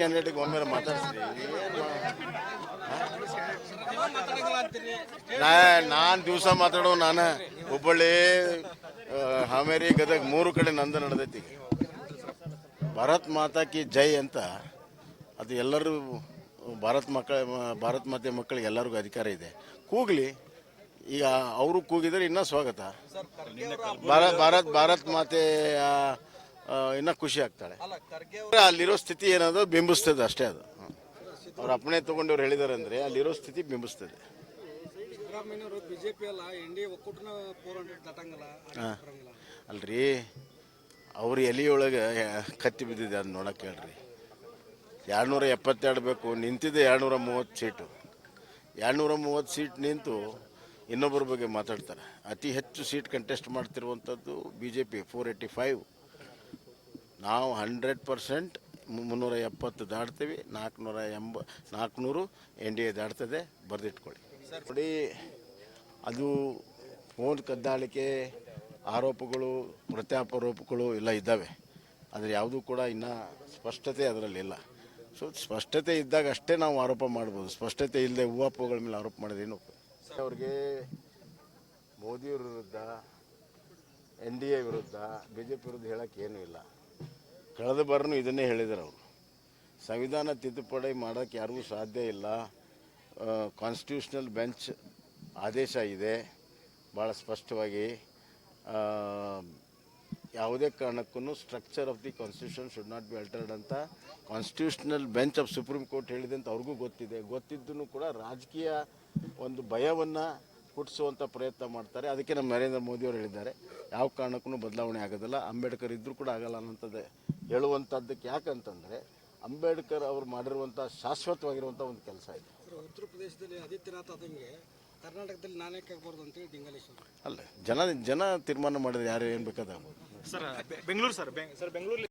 ಕ್ಯಾಂಡಿಡೇಟ್ಗೆ ಒಮ್ಮೆ ಮಾತಾಡ್ತೀನಿ ನಾನು ದಿವಸ ಮಾತಾಡೋ ನಾನು. ಹುಬ್ಬಳ್ಳಿ ಹಾಮೇರಿ ಗದಗ ಮೂರು ಕಡೆ ನಂದು ನಡೆದೈತಿ. ಭಾರತ್ ಮಾತಾ ಕಿ ಜೈ ಅಂತ ಅದು ಎಲ್ಲರೂ, ಭಾರತ್ ಮಕ್ಕಳ, ಭಾರತ್ ಮಾತೆ ಮಕ್ಕಳಿಗೆ ಎಲ್ಲರಿಗೂ ಅಧಿಕಾರ ಇದೆ. ಕೂಗ್ಲಿ. ಈಗ ಅವರು ಕೂಗಿದರೆ ಇನ್ನೂ ಸ್ವಾಗತ. ಭಾರತ್ ಭಾರತ್ ಭಾರತ್ ಇನ್ನೂ ಖುಷಿ ಆಗ್ತಾಳೆ. ಅಲ್ಲಿರೋ ಸ್ಥಿತಿ ಏನದು ಬಿಂಬಿಸ್ತದೆ ಅಷ್ಟೇ ಅದು. ಅವ್ರ ಅಪ್ಪಣೆ ತಗೊಂಡವ್ರು ಹೇಳಿದಾರೆ ಅಂದರೆ ಅಲ್ಲಿರೋ ಸ್ಥಿತಿ ಬಿಂಬಿಸ್ತದೆ. ಅಲ್ರಿ ಅವ್ರ ಎಲಿಯೊಳಗೆ ಕತ್ತಿ ಬಿದ್ದಿದೆ ಅದು ನೋಡಕ್ಕೆ ಹೇಳ್ರಿ. ಎರಡುನೂರ ಎಪ್ಪತ್ತೆರಡು ಬೇಕು ನಿಂತಿದೆ ಎರಡುನೂರ ಮೂವತ್ತು ಸೀಟು. ಎರಡುನೂರ ಮೂವತ್ತು ಸೀಟ್ ನಿಂತು ಇನ್ನೊಬ್ಬರ ಬಗ್ಗೆ ಮಾತಾಡ್ತಾರೆ. ಅತಿ ಹೆಚ್ಚು seat contest ಮಾಡ್ತಿರುವಂಥದ್ದು B J P four eighty five ನಾವು ಹಂಡ್ರೆಡ್ ಪರ್ಸೆಂಟ್ ಮುನ್ನೂರ ಎಪ್ಪತ್ತು ದಾಟ್ತೀವಿ. ನಾಲ್ಕುನೂರ ಎಂಬ ನಾಲ್ಕುನೂರು ಎನ್ ಡಿ ಎ ದಾಟ್ತದೆ. ಬರೆದಿಟ್ಕೊಳ್ಳಿ. ನೋಡಿ ಅದು ಫೋನ್ ಕದ್ದಾಳಿಕೆ ಆರೋಪಗಳು ಪ್ರತ್ಯಾಪಾರೋಪಗಳು ಎಲ್ಲ ಇದ್ದಾವೆ. ಆದರೆ ಯಾವುದೂ ಕೂಡ ಇನ್ನೂ ಸ್ಪಷ್ಟತೆ ಅದರಲ್ಲಿಲ್ಲ ಸೊ ಸ್ಪಷ್ಟತೆ ಇದ್ದಾಗ ಅಷ್ಟೇ ನಾವು ಆರೋಪ ಮಾಡ್ಬೋದು. ಸ್ಪಷ್ಟತೆ ಇಲ್ಲದೆ ಹೂವಾಪುಗಳ ಮೇಲೆ ಆರೋಪ ಮಾಡೋದೇನು ಅವ್ರಿಗೆ ಮೋದಿಯವ್ರ ವಿರುದ್ಧ ಎನ್ ಡಿ ಎ ವಿರುದ್ಧ ಬಿ ಜೆ ಪಿ ವಿರುದ್ಧ ಹೇಳೋಕ್ಕೇನೂ ಇಲ್ಲ. ಕಳೆದ ಬಾರನು ಇದನ್ನೇ ಹೇಳಿದರು ಅವರು. ಸಂವಿಧಾನ ತಿದ್ದುಪಡಿ ಮಾಡೋಕ್ಕೆ ಯಾರಿಗೂ ಸಾಧ್ಯ ಇಲ್ಲ. ಕಾನ್ಸ್ಟಿಟ್ಯೂಷನಲ್ ಬೆಂಚ್ ಆದೇಶ ಇದೆ. ಭಾಳ ಸ್ಪಷ್ಟವಾಗಿ ಯಾವುದೇ ಕಾರಣಕ್ಕೂ structure of the constitution should not be altered ಅಂತ constitutional bench of supreme court ಹೇಳಿದೆ ಅಂತ ಅವ್ರಿಗೂ ಗೊತ್ತಿದೆ. ಗೊತ್ತಿದ್ದೂ ಕೂಡ ರಾಜಕೀಯ ಒಂದು ಭಯವನ್ನು ಹುಟ್ಟಿಸುವಂಥ ಪ್ರಯತ್ನ ಮಾಡ್ತಾರೆ. ಅದಕ್ಕೆ ನಮ್ಮ ನರೇಂದ್ರ ಮೋದಿಯವರು ಹೇಳಿದ್ದಾರೆ ಯಾವ ಕಾರಣಕ್ಕೂ ಬದಲಾವಣೆ ಆಗೋದಿಲ್ಲ. ಅಂಬೇಡ್ಕರ್ ಇದ್ದರೂ ಕೂಡ ಆಗಲ್ಲ ಅನ್ನೋಂಥದ್ದು ಹೇಳುವಂಥದ್ದಕ್ಕೆ ಯಾಕಂತಂದರೆ ಅಂಬೇಡ್ಕರ್ ಅವರು ಮಾಡಿರುವಂಥ ಶಾಶ್ವತವಾಗಿರುವಂಥ ಒಂದು ಕೆಲಸ ಇದೆ. ಉತ್ತರ ಪ್ರದೇಶದಲ್ಲಿ ಆದಿತ್ಯನಾಥ್ ಆದಂಗೆ ಕರ್ನಾಟಕದಲ್ಲಿ ನಾನೇ ಆಗ್ಬಾರ್ದು ಅಂತೇಳಿ ಡಿಂಗಲೇಶ್ವರ ಅಲ್ಲ ಜನ ಜನ ತೀರ್ಮಾನ ಮಾಡಿದ್ರೆ ಯಾರು ಏನು ಬೇಕಾದ ಸರ್ ಬೆಂಗಳೂರು ಸರ್ ಸರ್ ಬೆಂಗಳೂರಲ್ಲಿ